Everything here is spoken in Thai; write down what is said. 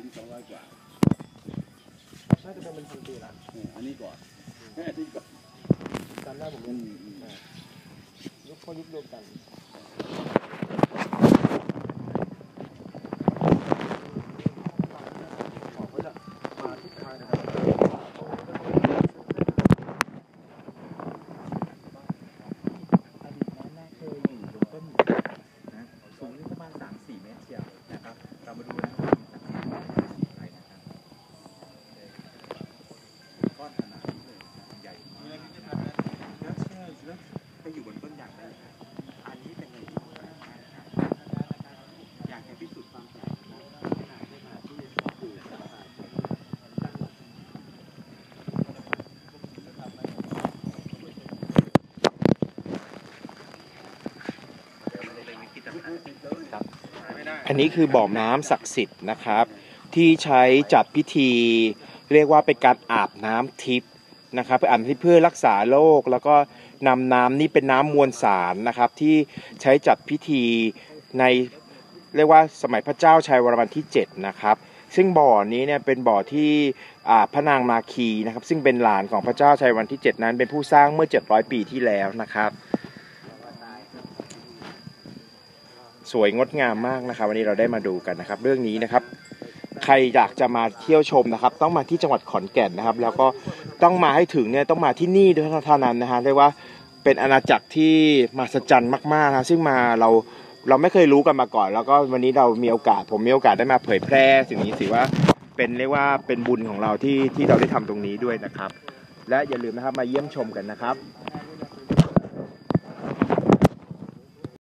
าสินสองร้อยกว่าน่าจะเป็นพันปีละเนี่ยอันนี้ก่อนอันนี้ก่อนจำได้ผมอืเรียนมอืม ยุคพ่อยุคเดียวกันของเขาจะมาทุกทางนะครับ อดีตนั้นน่าเคยอยู่บนต้นหมูนะสูงประมาณ 3-4 เมตรเชียวนะครับ เรามาดูนะว่ามีสักกี่ต้นอะไรนะครับก้อนขนาดนี้เลยนะครับใหญ่มากนะครับแล้วเชื่อแล้วไปอยู่บนต้นอย่างไรครับอันนี้เป็นอะไรที่แปลกมากครับอยากจะพิสูจน์ความแปลกนะครับขนาดได้มาที่ปลูกนะครับ อันนี้คือบ่อน้ำศักดิ์สิทธิ์นะครับ ที่ใช้จัดพิธี เรียกว่าเป็นการอาบน้ำทิพย์นะครับเพื่ออาบน้ำทิพย์เพื่อรักษาโรคแล้วก็นำน้ำนี่เป็นน้ำมวลสารนะครับ ที่ใช้จัดพิธีในเรียกว่าสมัยพระเจ้าชัยวรมันที่ 7 นะครับ ซึ่งบ่อนี้เนี่ยเป็นบ่อที่อ่าพระนางมาคีนะครับ ซึ่งเป็นหลานของพระเจ้าชัยวรมันที่ 7 นั้นเป็นผู้สร้างเมื่อ 700 ปีที่แล้วนะครับ สวยงดงามมากนะครับ วันนี้เราได้มาดูกันนะครับ เรื่องนี้นะครับ ใครอยากจะมาเที่ยวชมนะครับ ต้องมาที่จังหวัดขอนแก่นนะครับ แล้วก็ต้องมาให้ถึงเนี่ยต้องมาที่นี่ด้วยเท่านั้นนะฮะเรียกว่าเป็นอาณาจักรที่มหัศจรรย์มากๆนะซึ่งมาเราเราไม่เคยรู้กันมาก่อน แล้วก็วันนี้เรามีโอกาสผมมีโอกาสได้มาเผยแพร่สิ่งนี้ถือว่าเป็นเรียกว่าเป็นบุญของเราที่ที่เราได้ทำตรงนี้ด้วยนะครับ และอย่าลืมนะครับมาเยี่ยมชมกันนะครับ